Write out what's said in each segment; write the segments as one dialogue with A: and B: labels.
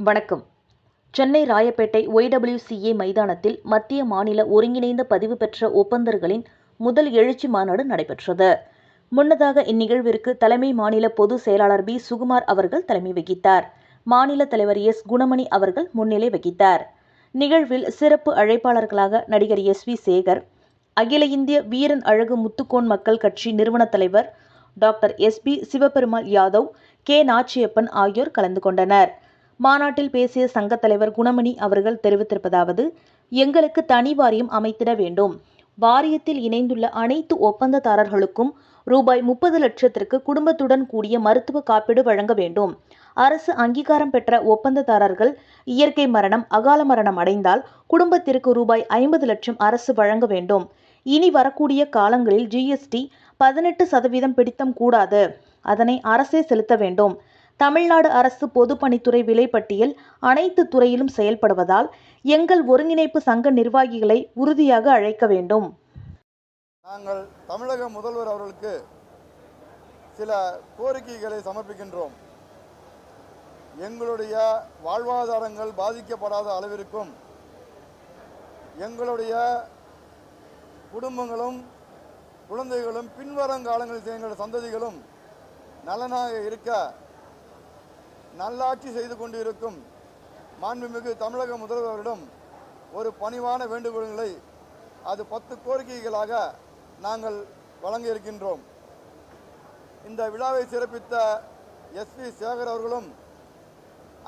A: வணக்கம். சென்னை ராயப்பேட்டை ஒய்டபிள்யூசிஏ மைதானத்தில் மத்திய மாநில ஒருங்கிணைந்த பதிவு பெற்ற ஒப்பந்தர்களின் முதல் எழுச்சி மாநாடு நடைபெற்றது. முன்னதாக இந்நிகழ்விற்கு தலைமை மாநில பொது செயலாளர் பி. சுகுமார் அவர்கள் தலைமை வகித்தார். மாநில தலைவர் எஸ். குணமணி அவர்கள் முன்னிலை வகித்தார். நிகழ்வில் சிறப்பு அழைப்பாளர்களாக நடிகர் எஸ். வி. சேகர் அகில இந்திய வீரன் அழகு முத்துக்கோன் மக்கள் கட்சி நிறுவன தலைவர் doctor S. P. Sivaperumal Yadav K. Nachiyappan ஆகியோர் கலந்து கொண்டனர். மாநாட்டில் பேசிய சங்கத் தலைவர் குணமணி அவர்கள் தெரிவித்திருப்பதாவது எங்களுக்கு தனி வாரியம் அமைத்திட வேண்டும். வாரியத்தில் இணைந்துள்ள அனைத்து ஒப்பந்ததாரர்களுக்கும் ரூபாய் முப்பது லட்சத்திற்கு குடும்பத்துடன் கூடிய மருத்துவ காப்பீடு வழங்க வேண்டும். அரசு அங்கீகாரம் பெற்ற ஒப்பந்ததாரர்கள் இயற்கை மரணம் அகால மரணம் அடைந்தால் குடும்பத்திற்கு ரூபாய் ஐம்பது லட்சம் அரசு வழங்க வேண்டும். இனி வரக்கூடிய காலங்களில் ஜிஎஸ்டி பதினெட்டு சதவீதம் பிடித்தம் கூடாது. அதனை அரசே செலுத்த வேண்டும். தமிழ்நாடு அரசு பொதுப்பணித்துறை விலைப்பட்டியல் அனைத்து துறையிலும் செயல்படுவதால் எங்கள் ஒருங்கிணைப்பு சங்க நிர்வாகிகளை உறுதியாக அழைக்க வேண்டும்.
B: நாங்கள் தமிழக முதல்வர் அவர்களுக்கு சில கோரிக்கைகளை சமர்ப்பிக்கின்றோம். எங்களுடைய வாழ்வாதாரங்கள் பாதிக்கப்படாத அளவிற்கும் எங்களுடைய குடும்பங்களும் குழந்தைகளும் பின்வருங்காலங்களில் எங்கள் சந்ததிகளும் நலனாக இருக்க நல்லாட்சி செய்து கொண்டிருக்கும் மாண்புமிகு தமிழக முதல்வரிடம் ஒரு பணிவான வேண்டுகோள்களை அது பத்து கோரிக்கைகளாக நாங்கள் வழங்க இருக்கின்றோம். இந்த விழாவை சிறப்பித்த எஸ் வி சேகர் அவர்களும்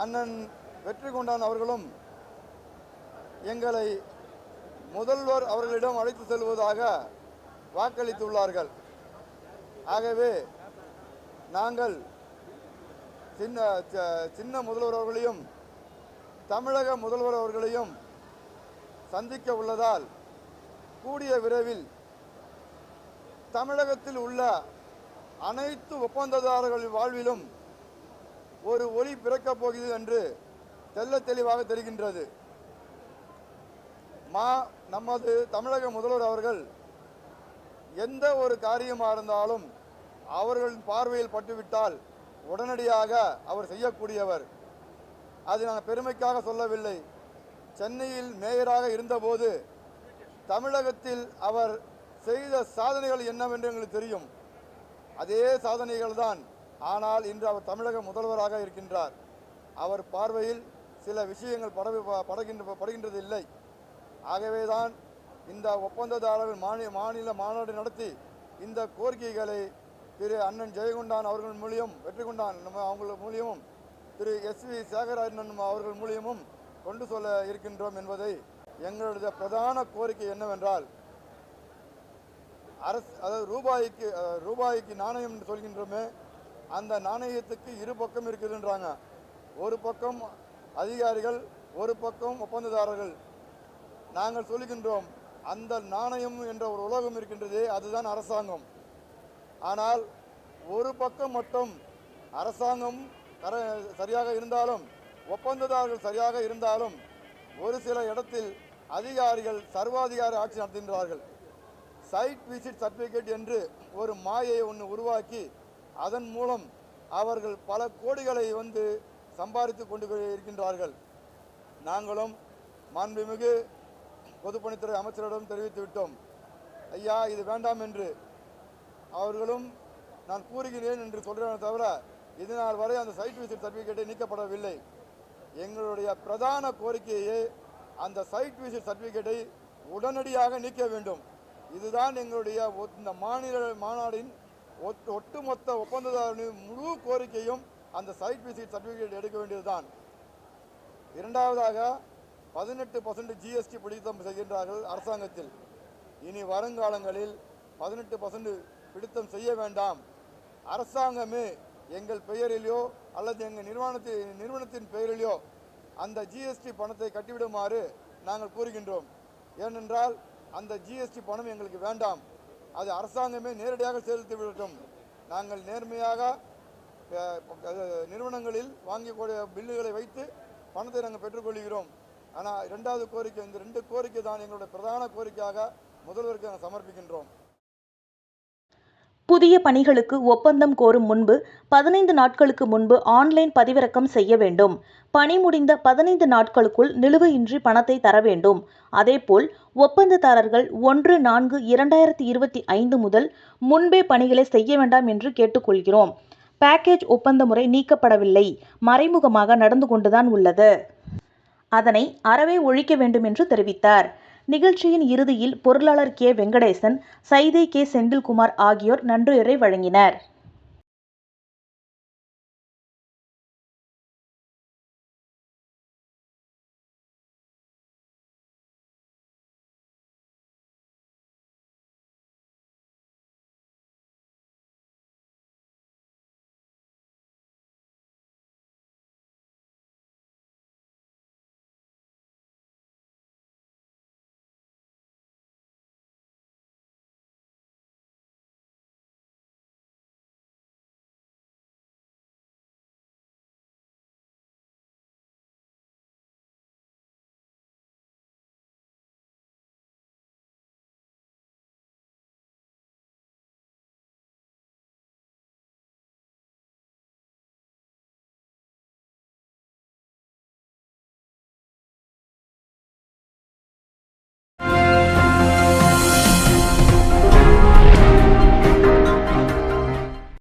B: அண்ணன் வெற்றி கொண்டான் அவர்களும் எங்களை முதல்வர் அவர்களிடம் அழைத்து செல்வதாக வாக்களித்துள்ளார்கள். ஆகவே நாங்கள் சின்ன சின்ன முதல்வர் அவர்களையும் தமிழக முதல்வர் அவர்களையும் சந்திக்க உள்ளதால் கூடிய விரைவில் தமிழகத்தில் உள்ள அனைத்து ஒப்பந்ததாரர்கள் வாழ்விலும் ஒரு ஒளி பிறக்கப் போகிறது என்று தெல்ல தெளிவாக தெரிகின்றது. மா நமது தமிழக முதல்வர் அவர்கள் எந்த ஒரு காரியமாக இருந்தாலும் அவர்களின் பார்வையில் பட்டுவிட்டால் உடனடியாக அவர் செய்யக்கூடியவர். அது நான் பெருமைக்காக சொல்லவில்லை. சென்னையில் மேயராக இருந்தபோது தமிழகத்தில் அவர் செய்த சாதனைகள் என்னவென்று எங்களுக்கு தெரியும். அதே சாதனைகள் தான் ஆனால் இன்று அவர் தமிழக முதல்வராக இருக்கின்றார். அவர் பார்வையில் சில விஷயங்கள் பட படுகின்ற படுகின்றது இல்லை. ஆகவேதான் இந்த ஒப்பந்ததாரர்கள் மாநில மாநில மாநாடு நடத்தி இந்த கோரிக்கைகளை திரு அண்ணன் ஜெயகுண்டான் அவர்கள் மூலியம் வெற்றி கொண்டான் நம்ம அவங்கள மூலியமும் திரு எஸ் வி சேகராஜன் அவர்கள் மூலியமும் கொண்டு சொல்ல இருக்கின்றோம் என்பதை எங்களுடைய பிரதான கோரிக்கை என்னவென்றால் அரசு அதாவது ரூபாய்க்கு ரூபாய்க்கு நாணயம் என்று சொல்கின்றோமே அந்த நாணயத்துக்கு இரு பக்கம் இருக்குதுன்றாங்க. ஒரு பக்கம் அதிகாரிகள் ஒரு பக்கம் ஒப்பந்ததாரர்கள். நாங்கள் சொல்லுகின்றோம் அந்த நாணயம் என்ற ஒரு உலகம் இருக்கின்றதே அதுதான் அரசாங்கம். ஆனால் ஒரு பக்கம் மட்டும் அரசாங்கம் கர சரியாக இருந்தாலும் ஒப்பந்ததாரர்கள் சரியாக இருந்தாலும் ஒரு சில இடத்தில் அதிகாரிகள் சர்வாதிகார ஆட்சி நடத்துகின்றார்கள். சைட் விசிட் சர்டிஃபிகேட் என்று ஒரு மாயை ஒன்று உருவாக்கி அதன் மூலம் அவர்கள் பல கோடிகளை வந்து சம்பாதித்து கொண்டு இருக்கின்றார்கள். நாங்களும் மாண்புமிகு பொதுப்பணித்துறை அமைச்சரிடம் தெரிவித்து விட்டோம் ஐயா இது வேண்டாம் என்று அவர்களும் நான் கூறுகிறேன் என்று சொல்கிறேன் தவிர இதனால் வரை அந்த சைட் விசிட் சர்டிஃபிகேட்டை நீக்கப்படவில்லை. எங்களுடைய பிரதான கோரிக்கையே அந்த சைட் விசிட் சர்டிஃபிகேட்டை உடனடியாக நீக்க வேண்டும். இதுதான் எங்களுடைய இந்த மாநில மாநாடின் ஒட்டுமொத்த ஒப்பந்ததாரரின் முழு கோரிக்கையும் அந்த சைட் விசிட் சர்டிஃபிகேட் எடுக்க வேண்டியதுதான். இரண்டாவதாக பதினெட்டு பர்சன்ட் ஜிஎஸ்டி பிடித்தம் செய்கின்றார்கள் அரசாங்கத்தில். இனி வருங்காலங்களில் பதினெட்டு பர்சன்ட் பிடித்தம் செய்ய வேண்டாம். அரசாங்கமே எங்கள் பெயரிலோ அல்லது எங்கள் நிறுவனத்தின் நிறுவனத்தின் பெயரிலோ அந்த ஜிஎஸ்டி பணத்தை கட்டிவிடுமாறு நாங்கள் கூறுகின்றோம். ஏனென்றால் அந்த ஜிஎஸ்டி பணம் எங்களுக்கு வேண்டாம். அது அரசாங்கமே நேரடியாக செலுத்தி விடட்டும். நாங்கள் நேர்மையாக நிறுவனங்களில் வாங்கக்கூடிய பில்லுகளை வைத்து பணத்தை நாங்கள் பெற்றுக்கொள்கிறோம் ஆனால் இரண்டாவது கோரிக்கை இந்த ரெண்டு கோரிக்கை தான் எங்களுடைய பிரதான கோரிக்கையாக முதல்வருக்கு நாங்கள் சமர்ப்பிக்கின்றோம்.
A: புதிய பணிகளுக்கு ஒப்பந்தம் கோரும் முன்பு பதினைந்து நாட்களுக்கு முன்பு ஆன்லைன் பதிவிறக்கம் செய்ய வேண்டும். பணி முடிந்த பதினைந்து நாட்களுக்குள் நிலுவையின்றி பணத்தை தர வேண்டும். அதேபோல் ஒப்பந்ததாரர்கள் ஒன்று நான்கு இரண்டாயிரத்தி இருபத்தி ஐந்து முதல் முன்பே பணிகளை செய்ய வேண்டாம் என்று கேட்டுக்கொள்கிறோம். பேக்கேஜ் ஒப்பந்த முறை நீக்கப்படவில்லை. மறைமுகமாக நடந்து கொண்டுதான் உள்ளது. அதனை அறவே ஒழிக்க வேண்டும் என்று தெரிவித்தார். நிகழ்ச்சியின் இறுதியில் பொருளாளர் கே வெங்கடேசன் சைதை கே செந்தில்குமார் ஆகியோர் நன்றியுரை வழங்கினர்.